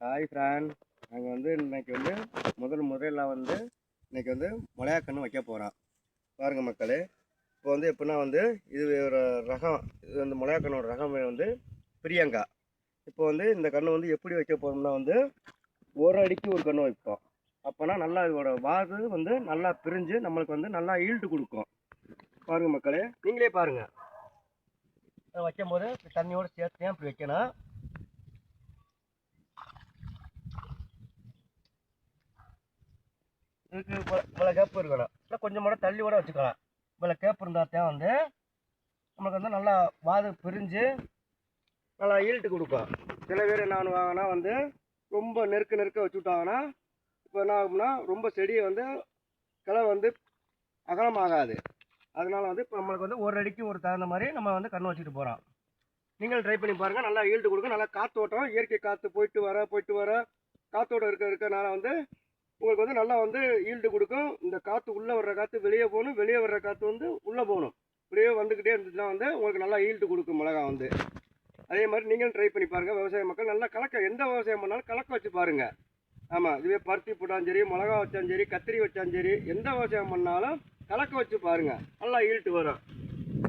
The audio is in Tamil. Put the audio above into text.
ஹாய் ஃப்ரான் நாங்கள் வந்து இன்னைக்கு வந்து முதல் முறையில் வந்து இன்னைக்கு வந்து மிளகா கன்று வைக்க போகிறோம் பாருங்க மக்களே இப்போ வந்து எப்படின்னா வந்து இது ஒரு ரகம் இது வந்து மிளகா கண்ணோட ரகம் வந்து பிரியங்கா. இப்போ வந்து இந்த கன்று வந்து எப்படி வைக்க போகிறோம்னா வந்து ஒரு அடிக்கு ஒரு கன்று வைப்போம். அப்போனா நல்லா இதோட வாது வந்து நல்லா பிரிஞ்சு நம்மளுக்கு வந்து நல்லா ஈல்டு கொடுக்கும். பாருங்கள் மக்களே நீங்களே பாருங்கள் வைக்கும் வைக்கும்போது தண்ணியோடு சேர்த்து ஏன் இப்படி வைக்கணும்? இதுக்கு இவ்வளோ கேப்பு கேப் இருக்கணும். இல்லை கொஞ்சம் கூட தள்ளி கூட வச்சுக்கலாம். இவ்வளோ கேப் இருந்தால் தான் வந்து நமக்கு வந்து நல்லா வாது பிரிஞ்சு நல்லா ஈல்ட்டு கொடுக்கும். சில பேர் என்ன பண்ணுவாங்கன்னா வந்து ரொம்ப நெருக்க நெருக்க வச்சு விட்டாங்கன்னா இப்போ என்ன ஆகும்னா ரொம்ப செடியை வந்து கிளை வந்து அகலமாகாது. அதனால் வந்து இப்போ நம்மளுக்கு வந்து ஒரு அடிக்கு ஒரு தகுந்த மாதிரி நம்ம வந்து கண்ணு வச்சுட்டு போகிறோம் நீங்கள் ட்ரை பண்ணி பாருங்கள் நல்லா ஈல்டு கொடுக்கும் நல்லா காற்றோட்டம் இயற்கை காற்று போயிட்டு வர போயிட்டு வர காற்றோட்டம் இருக்க இருக்கனால வந்து உங்களுக்கு வந்து நல்லா வந்து ஈல்டு கொடுக்கும். இந்த காற்று உள்ளே வர்ற காற்று வெளியே போகணும். வெளியே வர்ற காற்று வந்து உள்ளே போகணும். இப்படியே வந்துக்கிட்டே இருந்துச்சுன்னா வந்து உங்களுக்கு நல்லா ஈல்டு கொடுக்கும் மிளகா வந்து. அதே மாதிரி நீங்களும் ட்ரை பண்ணி பாருங்கள் விவசாய மக்கள் நல்லா கலக்க எந்த விவசாயம் பண்ணாலும் கலக்க வச்சு பாருங்கள் ஆமாம் இதுவே பருத்தி போட்டாலும் சரி மிளகா வச்சாலும் சரி கத்திரி வச்சாலும் சரி எந்த விவசாயம் பண்ணாலும் கலக்க வச்சு பாருங்கள் நல்லா ஈல்ட்டு வரும்.